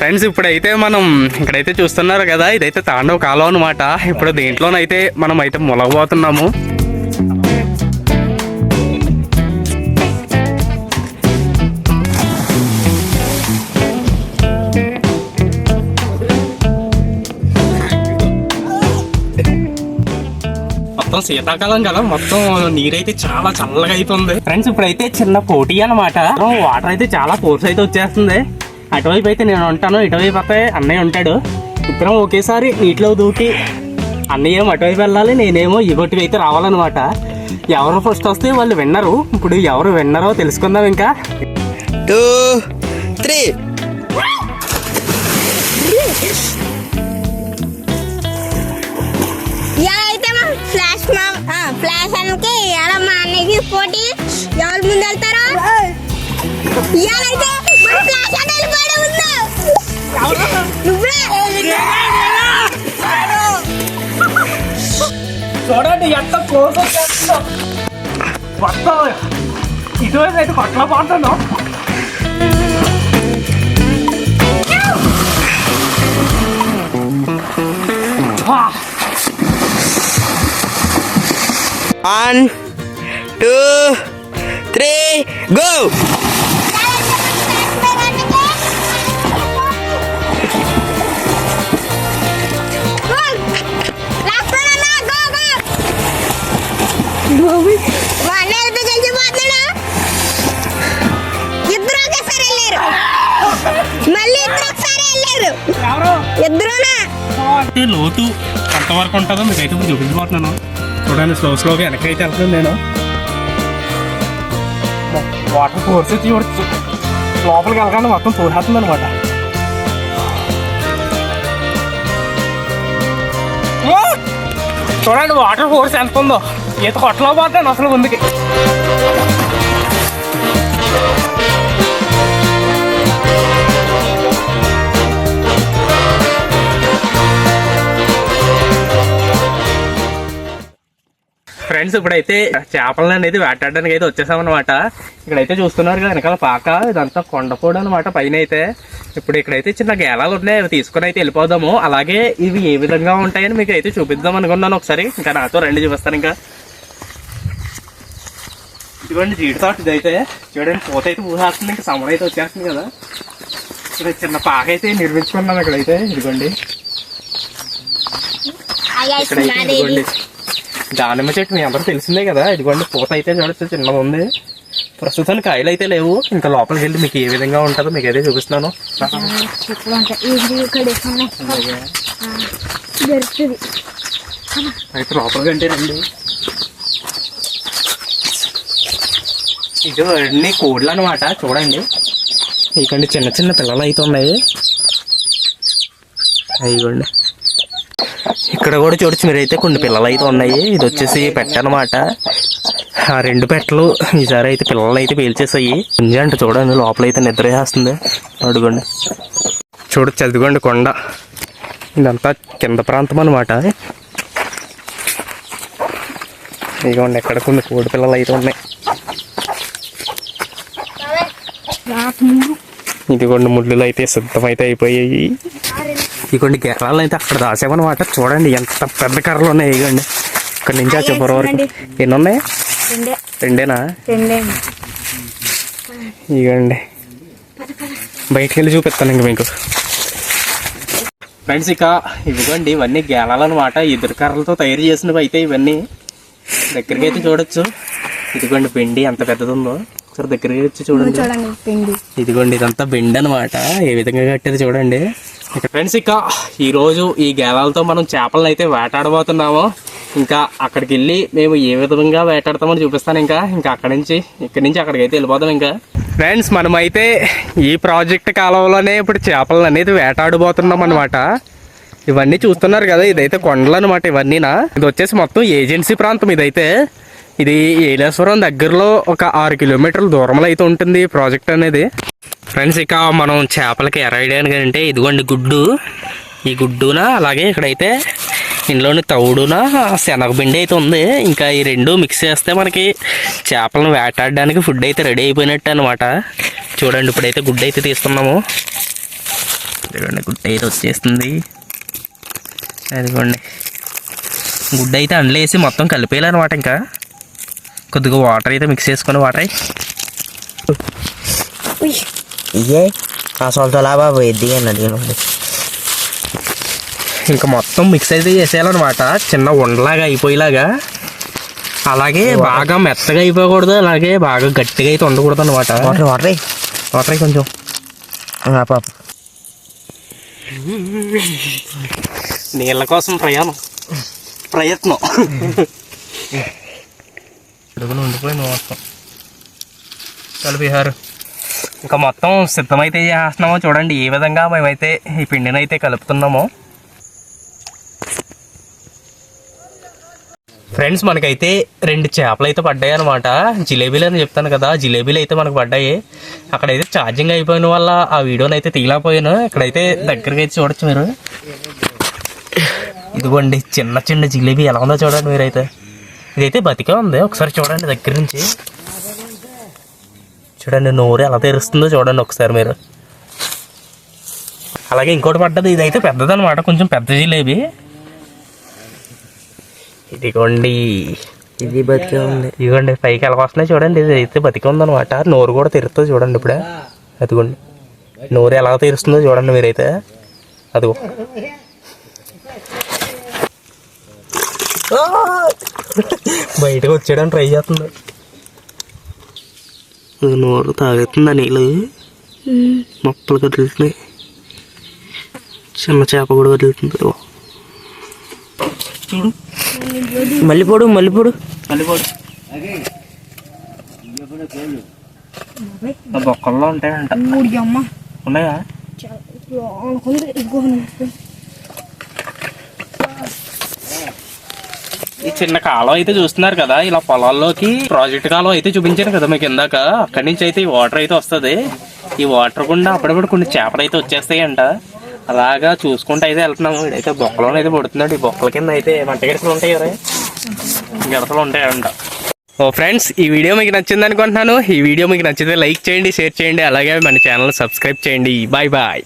Friends ఇప్పుడైతే మనం ఇక్కడైతే చూస్తున్నారు కదా ఇదైతే తాండవ కాలం అనమాట ఇప్పుడు దీంట్లోనైతే మనం అయితే మొలగబోతున్నాము మొత్తం శీతాకాలం కదా మొత్తం నీరైతే చాలా చల్లగా అవుతుంది ఫ్రెండ్స్ ఇప్పుడైతే చిన్న పోటీ అనమాట వాటర్ అయితే చాలా ఫోర్స్ అయితే వచ్చేస్తుంది. అటువైపు అయితే నేను ఉంటాను ఇటువైపు అయితే అన్నయ్య ఉంటాడు. ఇద్దరం ఒకేసారి నీటిలో దూకి అన్నయ్య ఏమో అటువైపు వెళ్ళాలి నేనేమో ఇగొట్టుకు అయితే రావాలన్నమాట. ఎవరు ఫస్ట్ వస్తే వాళ్ళు విన్నరు. ఇప్పుడు ఎవరు విన్నరో తెలుసుకుందాం ఇంకా. టూ త్రీ ఫ్లాష్ ఫ్లాష్ అనకి ఇలా మా అన్నయ్యకి పోటీ ఎవరు ముందు వెళ్తారో? చూడండి ఎంత క్లోజ్ వచ్చేస్తుందో మొత్తం ఇటువైపు అయితే కొట్ల పోతున్నాం వన్ టూ త్రీ గో మా వెళ్ళారు. ఇద్దరునా? అంటే లోతు ఎంతవరకు ఉంటుందో మీకు అయితే ఇప్పుడు చూపించబోతున్నాను. చూడండి స్లో స్లోగా వెనకైతే వెళ్తున్నాను నేను. వాటర్ ఫోర్స్ చూడచ్చు లోపలికి వెళ్ళగానే మొత్తం పోసేస్తుంది అనమాట చూడండి వాటర్ ఫోర్స్ ఎంత ఉందో. ఈత కొట్టలో పోతాను అసలు ముందుకి. ఫ్రెండ్స్ ఇప్పుడైతే చేపలను అనేది వేటాడడానికి అయితే వచ్చేసామన్నమాట. ఇక్కడైతే చూస్తున్నారు కదా వెనకాల పాక ఇదంతా కొండపోడు అనమాట పైన అయితే ఇప్పుడు ఇక్కడైతే చిన్న గేలాలు ఉన్నాయి అవి తీసుకొని అయితే వెళ్ళిపోదాము. అలాగే ఇవి ఏ విధంగా ఉంటాయని మీకు అయితే చూపిద్దాం అనుకున్నాను ఒకసారి. ఇంకా నాతో రండి చూపిస్తాను ఇంకా. ఇదిగోండి జీడి తోట ఇదైతే. చూడండి పూత అయితే ఊహేస్తుంది ఇంకా సమ్మర్ అయితే వచ్చేస్తుంది కదా. ఇక్కడ చిన్న పాక అయితే నిర్మించుకున్నాం ఇక్కడైతే. ఇదిగోండి. ఇక్కడైతే ఇదిగోండి. దానిమ్మ చెట్టు మీ అందరూ తెలిసిందే కదా. ఇదిగోండి పూత అయితే చూడొచ్చు చిన్నగా ఉంది. ప్రస్తుతానికి కాయలు అయితే లేవు. ఇంకా లోపలికి వెళ్ళి మీకు ఏ విధంగా ఉంటుందో మీకు అయితే చూపిస్తున్నాను. అయితే లోపలికి అంటే రండి ఇది అన్ని కోడ్లు అనమాట చూడండి. ఇకండి చిన్న చిన్న పిల్లలు అయితే ఉన్నాయి. ఇదిగోండి. ఇక్కడ కూడా చూడొచ్చు మీరైతే కొన్ని పిల్లలు అయితే ఉన్నాయి. ఇది వచ్చేసి పెట్ట అనమాట ఆ రెండు పెట్టలు ఈసారి అయితే పిల్లలు అయితే పీల్చేసాయి అంటే చూడండి లోపల అయితే నిద్ర వేస్తుంది అడుగుండి. చూడొచ్చు అదిగోండి కొండ. ఇదంతా కింద ప్రాంతం అనమాట ఇదిగోండి ఎక్కడ కొన్ని కోడి పిల్లలు అయితే ఉన్నాయి ఇదిగోండి ముళ్ళులు అయితే సిద్ధమైతే అయిపోయాయి. ఇదిగోండి గెర్రాలు అయితే అక్కడ దాసామన్నమాట చూడండి ఎంత పెద్ద కర్రలు ఉన్నాయి ఇదిగోండి ఇక్కడ నుంచి ఆ చివరి వరకు ఎన్ని ఉన్నాయి రెండే. రెండేనా? రెండే. ఇదిగోండి బయటికి వెళ్ళి చూపిస్తాను ఇంక మీకు. ఫ్రెండ్స్ ఇక ఇదిగోండి ఇవన్నీ గేలాలన్నమాట. ఎదురు కర్రలతో తయారు చేసినవి అయితే ఇవన్నీ. దగ్గరికి అయితే చూడొచ్చు. ఇదిగోండి పిండి ఎంత పెద్దది ఉందో ఒకసారి దగ్గరికి వచ్చి చూడండి. ఇదిగోండి ఇదంతా బెండ్ అనమాట ఏ విధంగా కట్టారు చూడండి. ఫ్రెండ్స్ ఇక ఈరోజు ఈ గేలాలతో మనం చేపలను అయితే వేటాడబోతున్నాము. ఇంకా అక్కడికి వెళ్ళి మేము ఏ విధంగా వేటాడతామని చూపిస్తాను ఇంకా. ఇంకా అక్కడి నుంచి ఇక్కడి నుంచి అక్కడికి అయితే వెళ్ళిపోతాం ఇంకా. ఫ్రెండ్స్ మనమైతే ఈ ప్రాజెక్ట్ కాలంలోనే ఇప్పుడు చేపలను అనేది వేటాడబోతున్నాం అనమాట ఇవన్నీ చూస్తున్నారు కదా ఇదైతే కొండలు అనమాట ఇవన్నీనా. ఇది వచ్చేసి మొత్తం ఏజెన్సీ ప్రాంతం ఇదైతే. ఇది ఏలేశ్వరం దగ్గరలో ఒక ఆరు కిలోమీటర్ల దూరంలో అయితే ఉంటుంది ఈ ప్రాజెక్ట్ అనేది. ఫ్రెండ్స్ ఇక మనం చేపలకి ఎరయడానికి అంటే ఇదిగోండి గుడ్డు. ఈ గుడ్డున అలాగే ఇక్కడైతే ఇందులోని తవుడున శనగపిండి అయితే ఉంది. ఇంకా ఈ రెండు మిక్స్ చేస్తే మనకి చేపలను వేటాడడానికి ఫుడ్ అయితే రెడీ అయిపోయినట్టు అనమాట చూడండి ఇప్పుడైతే గుడ్డు అయితే తీస్తున్నాము ఇదిగోండి గుడ్డ అయితే వచ్చేస్తుంది అదిగోండి. గుడ్డ అయితే అందులో వేసి మొత్తం కలిపేయాలన్నమాట ఇంకా. కొద్దిగా వాటర్ అయితే మిక్స్ చేసుకొని వాటర్ ఆ సొంతలా బాబు ఎద్దిగా అడిగిన ఇంకా మొత్తం మిక్స్ అయితే చేసేయాలన్నమాట. చిన్న ఉండలాగా అయిపోయేలాగా. అలాగే బాగా మెత్తగా అయిపోకూడదు అలాగే బాగా గట్టిగా అయితే ఉండకూడదు అనమాట వాటర్ వాటర్ వాటర్ అయి కొంచెం. పాప. నీళ్ళ కోసం ప్రయాణం. ప్రయత్నం. అడుగులు ఉండిపోయింది మొత్తం కలిపిహారు ఇంకా మొత్తం సిద్ధమైతే చేస్తున్నామో చూడండి ఏ విధంగా మేమైతే ఈ పిండిని అయితే కలుపుతున్నామో. ఫ్రెండ్స్ మనకైతే రెండు చేపలు అయితే పడ్డాయి అనమాట జిలేబీలు అని చెప్తాను కదా జిలేబీలు అయితే మనకు పడ్డాయి. అక్కడైతే ఛార్జింగ్ అయిపోయిన వల్ల ఆ వీడియోని అయితే తీయలేకపోయాను. ఇక్కడైతే దగ్గరికి అయితే చూడొచ్చు మీరు. ఇదిగోండి చిన్న చిన్న జిలేబీ ఎలా ఉందో చూడండి మీరైతే. ఇదైతే బతికే ఉంది. ఒకసారి చూడండి దగ్గర నుంచి. చూడండి నోరు ఎలా తెరుస్తుందో చూడండి ఒకసారి మీరు. అలాగే ఇంకోటి పడ్డది ఇదైతే పెద్దదన్నమాట కొంచెం పెద్ద జిలేబీ ఇదిగోండి. ఇది బతికే ఉంది. ఇదిగోండి పైకి ఎలా వస్తున్నాయి చూడండి ఇది అయితే బతికి ఉందన్నమాట. నోరు కూడా తెరుస్తుంది చూడండి ఇప్పుడే. అదిగోండి. నోరు ఎలా తెరుస్తుందో చూడండి మీరైతే. అదిగో. బయటకు వచ్చేయడానికి ట్రై చేస్తుంది. నోరు తాగుతుందా నీళ్ళు మొక్కలు కదులుతున్నాయి చిన్న చేప కూడా కదులుతుంది ఇదిగో. చూడు మళ్ళీ పొడు మళ్ళీ పొడు మళ్ళీపోడు బొక్కల్లో ఉంటాయంట అమ్మ ఉన్నాయా చిన్న కాలం అయితే చూస్తున్నారు కదా ఇలా పొలాల్లోకి ప్రాజెక్ట్ కాలం అయితే చూపించాను కదా మీకు ఇందాక. అక్కడి నుంచి అయితే ఈ వాటర్ అయితే వస్తుంది. ఈ వాటర్ గుండా అప్పుడప్పుడు కొన్ని చేపలు అయితే వచ్చేస్తాయంట. అలాగా చూసుకుంటూ అయితే వెళ్తున్నాము ఇదైతే బొక్కలో అయితే పడుతున్నాడు ఈ బొక్కల కింద అయితే వంట గిడతలు ఉంటాయి కదా. గిడతలు ఉంటాయంట. ఓ ఫ్రెండ్స్ ఈ వీడియో మీకు నచ్చింది అనుకుంటున్నాను. ఈ వీడియో మీకు నచ్చితే లైక్ చేయండి షేర్ చేయండి. అలాగే మన ఛానల్ సబ్స్క్రైబ్ చేయండి. Bye bye.